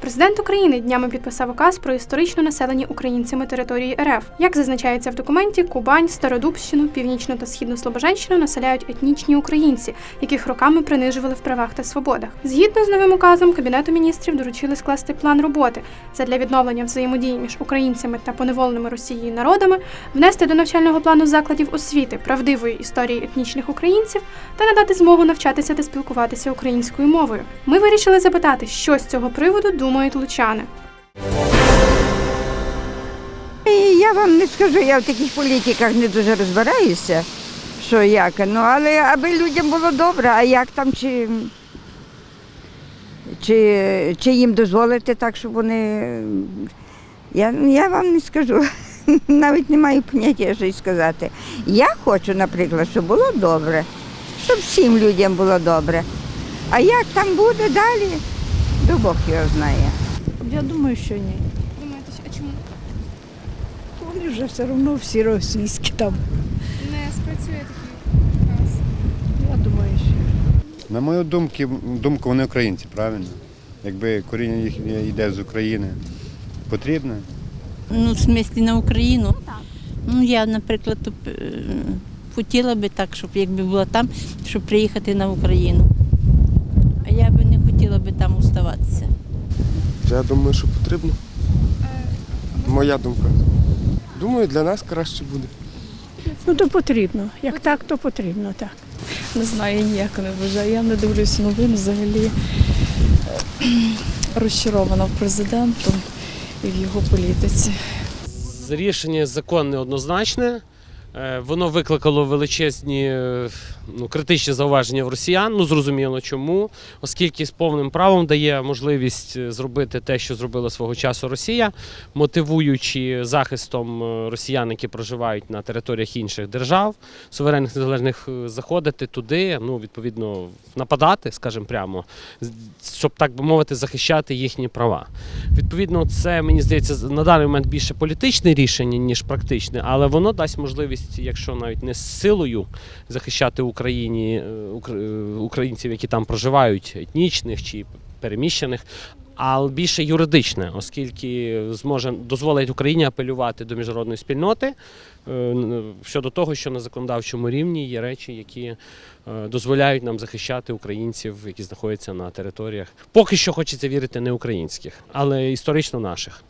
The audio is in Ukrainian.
Президент України днями підписав указ про історично населені українцями території РФ. Як зазначається в документі, Кубань, Стародубщину, Північну та Східну Слобожанщину населяють етнічні українці, яких роками принижували в правах та свободах. Згідно з новим указом, Кабінету міністрів доручили скласти план роботи задля відновлення взаємодії між українцями та поневоленими Росією народами, внести до навчального плану закладів освіти правдивої історії етнічних українців та надати змогу навчатися та спілкуватися українською мовою. Ми вирішили запитати, що з цього приводу думають лучани. Я вам не скажу, я в таких політиках не дуже розбираюся, що як. Ну, але аби людям було добре, а як там, чи, чи, чи їм дозволити так, щоб вони. Я, я вам не скажу. Навіть не маю поняття, що й сказати. Я хочу, наприклад, щоб було добре, щоб всім людям було добре. А як там буде далі, то Бог його знає. Я думаю, що ні. Думаєте, а чому Вони вже все одно всі російські там. не спрацює такий указ? Я думаю, що. На мою думку, думку, вони українці, правильно? Якби коріння їх йде з України, потрібно. Ну, в смислі на Україну. Ну, я, наприклад, е, хотіла би так, щоб якби була там, щоб приїхати на Україну. А я би не хотіла би там. Я думаю, що потрібно. Моя думка. Думаю, для нас краще буде. Ну то потрібно. Як так, то потрібно, так. Не знаю, я ніяк не вважаю. Я не дивлюся новин взагалі е, розчарована в президентом і в його політиці. Рішення законне однозначне. Е, Воно викликало величезні е, ну, критичні зауваження в росіян. Ну зрозуміло чому, оскільки з повним правом дає можливість е, зробити те, що зробила свого часу Росія, мотивуючи захистом росіян, які проживають на територіях інших держав, суверенних незалежних заходити туди, ну відповідно нападати, скажімо прямо, щоб так би мовити, захищати їхні права. Відповідно, це мені здається на даний момент більше політичне рішення, ніж практичне, але воно дасть можливість, якщо навіть не з силою захищати Україні е, е, українців, які там проживають, етнічних чи переміщених. А більше юридичне, оскільки зможе дозволить Україні апелювати до міжнародної спільноти е, щодо того, що на законодавчому рівні є речі, які дозволяють нам захищати українців, які знаходяться на територіях. Поки що хочеться вірити не українських, але історично наших.